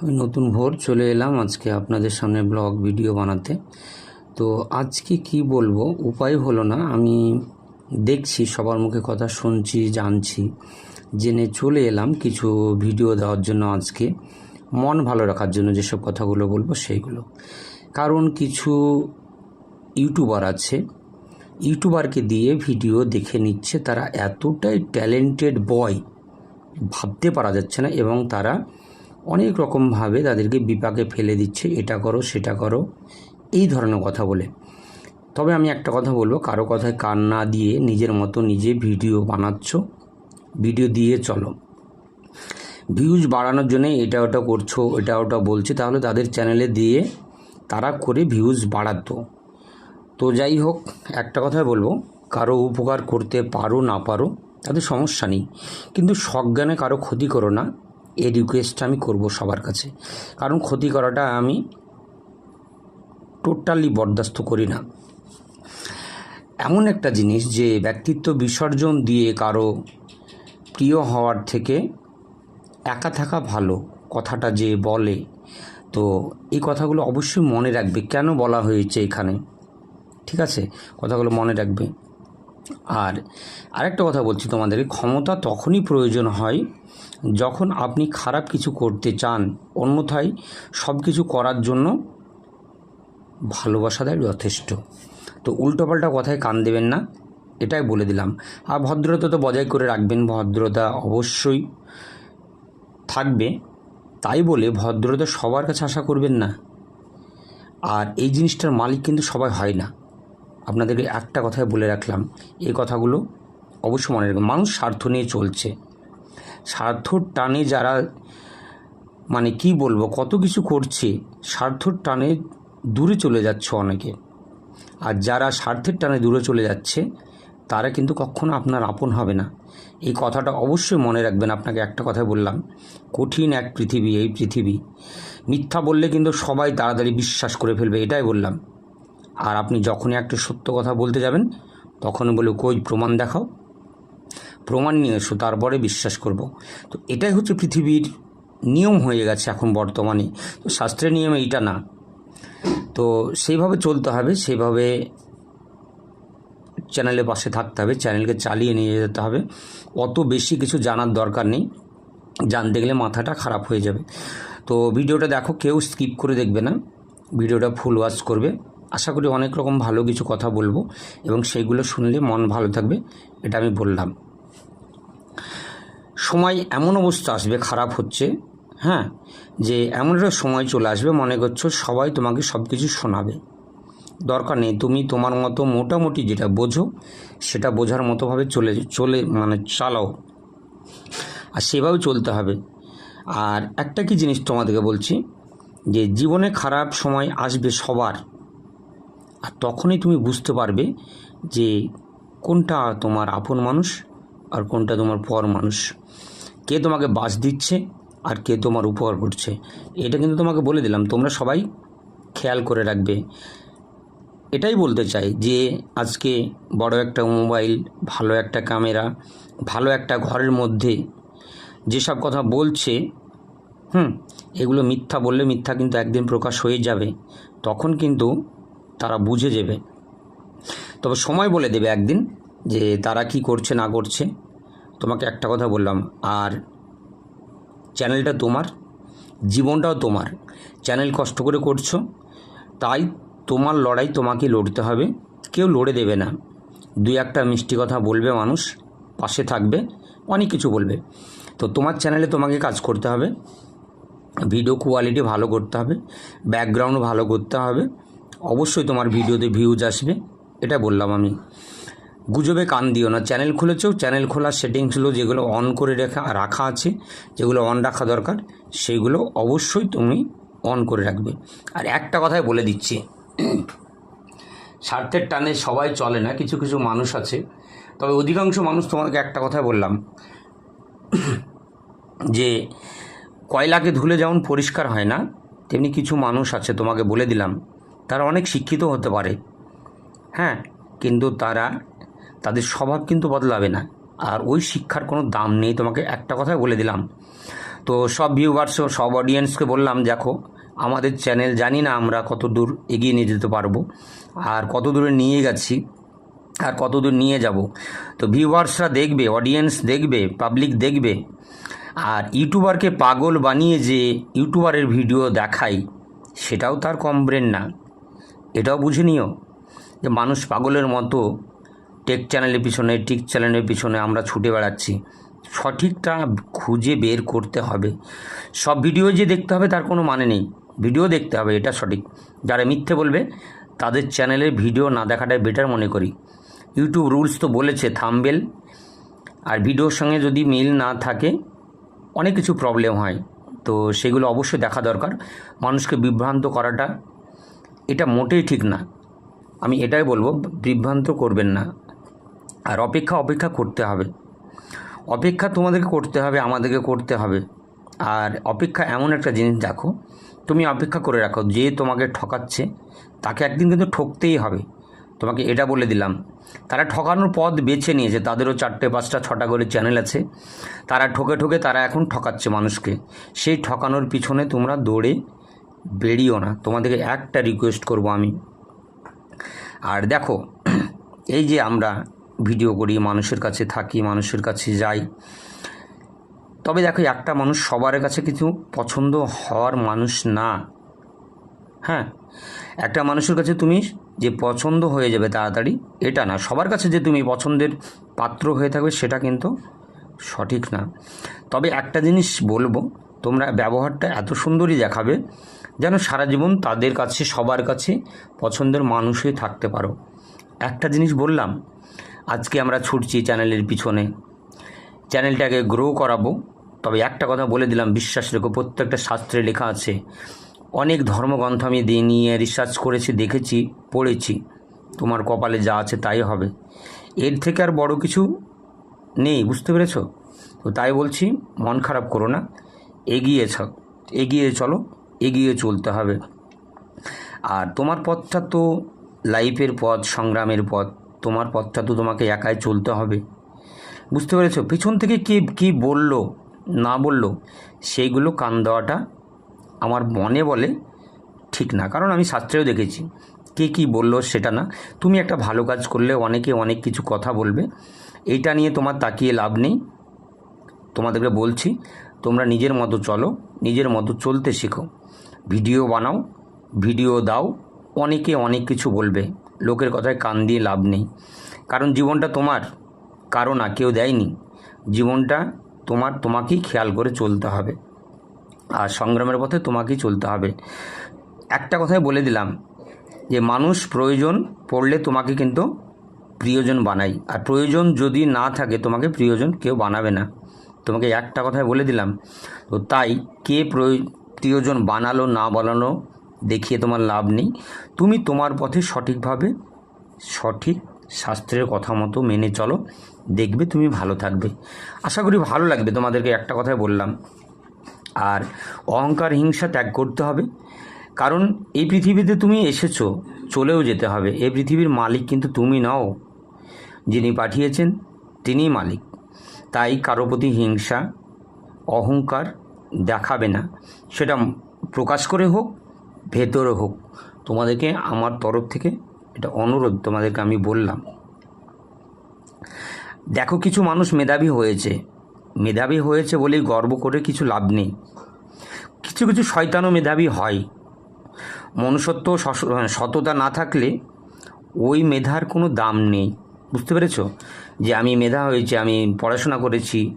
আমি নতুন ভোর চলে এলাম আজকে আপনাদের সামনে ব্লগ, ভিডিও বানাতে। তো আজকে কি বলব, উপায় হলো না, আমি দেখছি, সবার মুখে কথা শুনছি, জানছি, জেনে চলে এলাম কিছু ভিডিও দেওয়ার জন্য আজকে। মন ভালো রাখার জন্য যেসব কথাগুলো বলব সেইগুলো। কারণ কিছু ইউটিউবার আছে, ইউটিউবারকে দিয়ে ভিডিও দেখে নিচ্ছে, তারা এতটাই ট্যালেন্টেড বয়, ভাবতে পারা যাচ্ছে না, এবং তারা অনেক রকমভাবে তাদেরকে বিপাকে ফেলে দিচ্ছে, এটা করো, সেটা করো, এই ধরনের কথা বলে। তবে আমি একটা কথা বলব, কারও কথায় কান না দিয়ে নিজের মতো নিজে ভিডিও বানাচ্ছ, ভিডিও দিয়ে চলো। ভিউজ বাড়ানোর জন্য এটা ওটা করছ, এটা ওটা বলছে, তাহলে তাদের চ্যানেলে দিয়ে তারা করে ভিউজ বাড়াতো। তো যাই হোক, একটা কথাই বলব, কারও উপকার করতে পারো না পারো তাদের সমস্যা নেই। কিন্তু সজ্ঞানে কারও ক্ষতি করো না এই রিকোয়েস্টটা আমি করব সবার কাছে। কারণ ক্ষতি করাটা আমি টোটালি বরদাস্ত করি না। এমন একটা জিনিস যে ব্যক্তিত্ব বিসর্জন দিয়ে কারও প্রিয় হওয়ার থেকে একা থাকা ভালো কথাটা যে বলে, তো এই কথাগুলো অবশ্যই মনে রাখবে। কেন বলা হয়েছে এখানে? ঠিক আছে? কথাগুলো মনে রাখবে। আর আরেকটা কথা বলছি তোমাদের ক্ষমতা তখনই প্রয়োজন হয় যখন আপনি খারাপ কিছু করতে চান, অন্যথায় সব কিছু করার জন্য ভালোবাসা দেয় যথেষ্ট। তো উল্টোপাল্টা কথায় কান দেবেন না, এটাই বলে দিলাম। আর ভদ্রতা তো বজায় করে রাখবেন, ভদ্রতা অবশ্যই থাকবে। তাই বলে ভদ্রতা সবার কাছে আশা করবেন না। আর এই জিনিসটার মালিক কিন্তু সবাই হয় না। আপনাদেরকে একটা কথাই বলে রাখলাম, এই কথাগুলো অবশ্যই মনে রাখবেন। মানুষ স্বার্থ নিয়ে চলছে। স্বার্থর টানে যারা মানে কি বলব, কত কিছু করছে, স্বার্থর টানে দূরে চলে যাচ্ছে অনেকে। আর যারা স্বার্থের টানে দূরে চলে যাচ্ছে, তারা কিন্তু কখনো আপনার আপন হবে না। এই কথাটা অবশ্যই মনে রাখবেন, আপনাকে একটা কথা বললাম, কঠিন এক পৃথিবী, এই পৃথিবী। মিথ্যা বললে কিন্তু সবাই তাড়াতাড়ি বিশ্বাস করে ফেলবে, এটাই বললাম। আর আপনি যখনই একটা সত্য কথা বলতে যাবেন তখন বলে কই, প্রমাণ দেখাও। প্রমাণ নিয়ে এসো, তারপরে বিশ্বাস করব। তো এটাই হচ্ছে পৃথিবীর নিয়ম হয়ে গেছে এখন বর্তমানে। তো শাস্ত্রের নিয়ম এইটা না। তো সেইভাবে চলতে হবে, সেইভাবে চ্যানেলের পাশে থাকতে হবে, চ্যানেলকে চালিয়ে নিয়ে যেতে হবে। অত বেশি কিছু জানার দরকার নেই। জানতে গেলে মাথাটা খারাপ হয়ে যাবে। তো ভিডিওটা দেখো, কেউ স্কিপ করে দেখবে না। ভিডিওটা ফুল ওয়াচ করবে। আশা করি অনেক রকম ভালো কিছু কথা বলব এবং সেইগুলো শুনলে মন ভালো থাকবে, এটা আমি বললাম। সময় এমন অবস্থা আসবে, খারাপ হচ্ছে হ্যাঁ যে এমন একটা সময় চলে আসবে, মনে করছ সবাই তোমাকে সব কিছু শোনাবে। দরকার নেই, তুমি তোমার মতো মোটামুটি যেটা বোঝো, সেটা বোঝার মতোভাবে চলে চলে মানে চালাও। আর সেভাবে চলতে হবে। আর একটা কি জিনিস তোমাদেরকে বলছি, যে জীবনে খারাপ সময় আসবে সবার আর তখনই তুমি বুঝতে পারবে যে কোনটা তোমার আপন মানুষ আর কোনটা তোমার পর মানুষ। কে তোমাকে বাস দিচ্ছে আর কে তোমার উপকার করছে এটা কিন্তু তোমাকে বলে দিলাম, তোমরা সবাই খেয়াল করে রাখবে। এটাই বলতে চাই যে আজকে বড় একটা মোবাইল, ভালো একটা ক্যামেরা, ভালো একটা ঘরের মধ্যে যেসব কথা বলছে, হুম, এগুলো মিথ্যা বললে মিথ্যা কিন্তু একদিন প্রকাশ হয়ে যাবে। তখন কিন্তু তারা বুঝে যাবে। তবে সময় বলে দেবে একদিন যে তারা কি করছে, না করছে। তোমাকে একটা কথা বললাম, আর চ্যানেলটা তোমার, জীবনটাও তোমার। চ্যানেল কষ্ট করে করছ, তাই তোমার লড়াই তোমাকে লড়তে হবে। কেউ লড়ে দেবে না। দুই একটা মিষ্টি কথা বলবে মানুষ, পাশে থাকবে, অনেক কিছু বলবে। তো তোমার চ্যানেলে তোমাকে কাজ করতে হবে। ভিডিও কোয়ালিটি ভালো করতে হবে ব্যাকগ্রাউন্ড ভালো করতে হবে। অবশ্যই তোমার ভিডিওতে ভিউজ আসবে, এটা বললাম আমি। গুজবে কান দিও না চ্যানেল খুলেছেও চ্যানেল খোলার সেটিংসগুলো যেগুলো অন করে রাখা রাখা আছে, যেগুলো অন রাখা দরকার সেইগুলো অবশ্যই তুমি অন করে রাখবে। আর একটা কথাই বলে দিচ্ছি, স্বার্থের টানে সবাই চলে না, কিছু কিছু মানুষ আছে। তবে অধিকাংশ মানুষ তোমাকে একটা কথাই বললাম, যে কয়লাকে ধুলে যেমন পরিষ্কার হয় না, তেমনি কিছু মানুষ আছে, তোমাকে বলে দিলাম তারা অনেক শিক্ষিত হতে পারে। হ্যাঁ কিন্তু তারা, তাদের স্বভাব কিন্তু বদলাবে না। আর ওই শিক্ষার কোনো দাম নেই, তোমাকে একটা কথাই বলে দিলাম। তো সব ভিউয়ার্স সব অডিয়েন্সকে বললাম, দেখো, আমাদের চ্যানেল জানি না আমরা কত দূর এগিয়ে নিয়ে যেতে পারব, আর কত দূরে নিয়ে গেছি, আর কত দূর নিয়ে যাব। তো ভিউয়ার্সরা দেখবে অডিয়েন্স দেখবে পাবলিক দেখবে। আর ইউটিউবারকে পাগল বানিয়ে যে ইউটিউবারের ভিডিও দেখাই সেটাও তার কম ব্রেন না। এটাও বুঝে নিও যে মানুষ পাগলের মতো টেক চ্যানেলের পিছনে, টিক চ্যানেলের পিছনে আমরা ছুটে বেড়াচ্ছি। সঠিকটা খুঁজে বের করতে হবে। সব ভিডিও যে দেখতে হবে তার কোনো মানে নেই। ভিডিও দেখতে হবে, এটা সঠিক। যারা মিথ্যে বলবে, তাদের চ্যানেলের ভিডিও না দেখাটাই বেটার মনে করি। ইউটিউব রুলস তো বলেছে, থামবেল। আর ভিডিওর সঙ্গে যদি মিল না থাকে, অনেক কিছু প্রবলেম হয়। তো সেগুলো অবশ্যই দেখা দরকার। মানুষকে বিভ্রান্ত করাটা এটা মোটেই ঠিক না। আমি এটাই বলব, বিভ্রান্ত করবেন না। আর অপেক্ষা অপেক্ষা করতে হবে। অপেক্ষা তোমাদেরকে করতে হবে, আমাদেরকে করতে হবে। আর অপেক্ষা এমন একটা জিনিস দেখো, তুমি অপেক্ষা করে রাখো, যে তোমাকে ঠকাচ্ছে, তাকে একদিন কিন্তু ঠকতেই হবে। তোমাকে এটা বলে দিলাম। তারা ঠকানোর পথ বেছে নিয়েছে, তাদেরও চারটে, পাঁচটা, ছটা করে চ্যানেল আছে। তারা ঠকে ঠকে তারা এখন ঠকাচ্ছে মানুষকে। সেই ঠকানোর পিছনে তোমরা দৌড়ে বেরিও না। তোমাদেরকে একটা রিকোয়েস্ট করব আমি। আর দেখো, এই যে আমরা ভিডিও করি, মানুষের কাছে থাকি, মানুষের কাছে যাই, তবে দেখো একটা মানুষ সবার কাছে কিছু পছন্দ হওয়ার মানুষ না। হ্যাঁ একটা মানুষের কাছে তুমি যে পছন্দ হয়ে যাবে তাড়াতাড়ি, এটা না। সবার কাছে যে তুমি পছন্দের পাত্র হয়ে থাকবে, সেটা কিন্তু সঠিক না। তবে একটা জিনিস বলব, তোমরা ব্যবহারটা এত সুন্দরই দেখাবে যেন সারা জীবন তাদের কাছে, সবার কাছে পছন্দের মানুষ হয়ে থাকতে পারো। একটা জিনিস বললাম, আজকে আমরা ছুটছি চ্যানেলের পিছনে। চ্যানেলটাকে গ্রো করাবো। তবে একটা কথা বলে দিলাম, বিশ্বাস রেখো, প্রত্যেকটা শাস্ত্রে লেখা আছে, অনেক ধর্মগ্রন্থ আমি দিয়ে নিয়ে রিসার্চ করেছি, দেখেছি, পড়েছি। তোমার কপালে যা আছে তাই হবে। এর থেকে আর বড় কিছু নেই, বুঝতে পেরেছ? তো তাই বলছি, মন খারাপ করো না, এগিয়ে ছ- এগিয়ে চলো। এগিয়ে চলতে হবে। আর তোমার পথটা তো লাইফের পথ, সংগ্রামের পথ, তোমার পথটা তো তোমাকে একাই চলতে হবে। বুঝতে পেরেছ? পিছন থেকে কে, কী বলল, না বলল, সেইগুলো কান দেওয়াটা আমার মনে বলে ঠিক না। কারণ আমি শাস্ত্রেও দেখেছি, কে কী বলল সেটা না। তুমি একটা ভালো কাজ করলে অনেকে অনেক কিছু কথা বলবে। এইটা নিয়ে তোমার তাকিয়ে লাভ নেই। তোমাদেরকে বলছি, তোমরা নিজের মতো চলো, নিজের মতো চলতে শেখো। ভিডিও বানাও, ভিডিও দাও, অনেকে অনেক কিছু বলবে, লোকের কথায় কান দিয়ে লাভ নেই। কারণ জীবনটা তোমার, কারও না, কেউ দেয়নি। জীবনটা তোমার, তোমাকেই খেয়াল করে চলতে হবে। আর সংগ্রামের পথে তোমাকেই চলতে হবে। একটা কথাই বলে দিলাম যে, মানুষ প্রয়োজন পড়লে তোমাকে কিন্তু প্রিয়জন বানাই আর প্রয়োজন যদি না থাকে, তোমাকে প্রিয়জন কেউ বানাবে না। তোমাকে একটা কথাই বলে দিলাম। তো তাই কে প্রয়- প্রিয়জন বানালো, না বানালো, দেখিয়ে তোমার লাভ নেই। তুমি তোমার পথে সঠিকভাবে, সঠিক শাস্ত্রের কথা মতো মেনে চলো। দেখবে তুমি ভালো থাকবে। আশা করি ভালো লাগবে, তোমাদেরকে একটা কথাই বললাম। আর অহংকার, হিংসা ত্যাগ করতে হবে। কারণ এই পৃথিবীতে তুমি এসেছ, চলেও যেতে হবে। এই পৃথিবীর মালিক কিন্তু তুমি নও। যিনি পাঠিয়েছেন, তিনিই মালিক। তাই কারও প্রতি হিংসা, অহংকার দেখাবে না। সেটা প্রকাশ করে হোক, ভেতরে হোক। তোমাদেরকে আমার তরফ থেকে এটা অনুরোধ, তোমাদেরকে আমি বললাম। দেখো, কিছু মানুষ মেধাবী হয়েছে। মেধাবী হয়েছে বলেই গর্ব করে কিছু লাভ নেই। কিছু কিছু শয়তানও মেধাবী হয়। মনুষ্যত্ব সততা না থাকলে ওই মেধার কোনো দাম নেই। বুঝতে পেরেছ? যে আমি মেধা হয়েছে, আমি পড়াশোনা করেছি,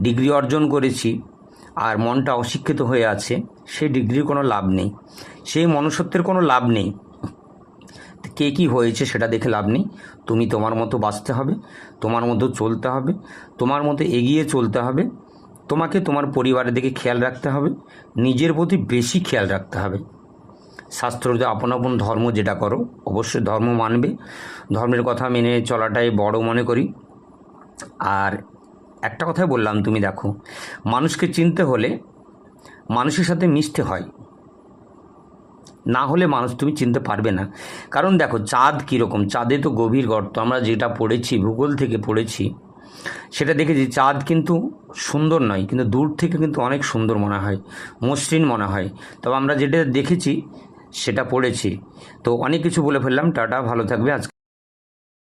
ডিগ্রি অর্জন করেছি আর মনটা অশিক্ষিত হয়ে আছে, সেই ডিগ্রির কোনো লাভ নেই। সেই মনুষ্যত্বের কোনো লাভ নেই। কে কী হয়েছে সেটা দেখে লাভ নেই। তুমি তোমার মতো বাঁচতে হবে, তোমার মতো চলতে হবে, তোমার মতো এগিয়ে চলতে হবে। তোমাকে তোমার পরিবারের দিকে খেয়াল রাখতে হবে, নিজের প্রতি বেশি খেয়াল রাখতে হবে। শাস্ত্রতে আপন আপন ধর্ম যেটা করো, অবশ্যই ধর্ম মানবে। ধর্মের কথা মেনে চলাটাই বড় মনে করি। আর একটা কথাই বললাম তুমি দেখো, মানুষকে চিনতে হলে মানুষের সাথে মিশতে হয়। না হলে মানুষ তুমি চিনতে পারবে না। কারণ দেখো, চাঁদ কীরকম? চাঁদে তো গভীর গর্ত। আমরা যেটা পড়েছি, ভূগোল থেকে পড়েছি, সেটা দেখেছি চাঁদ কিন্তু সুন্দর নয়, কিন্তু দূর থেকে কিন্তু অনেক সুন্দর মনে হয়, মসৃণ মনে হয়। তবে আমরা যেটা দেখেছি, সেটা পড়েছি। তো অনেক কিছু বলে ফেললাম। টাটা, ভালো থাকবে। আজকে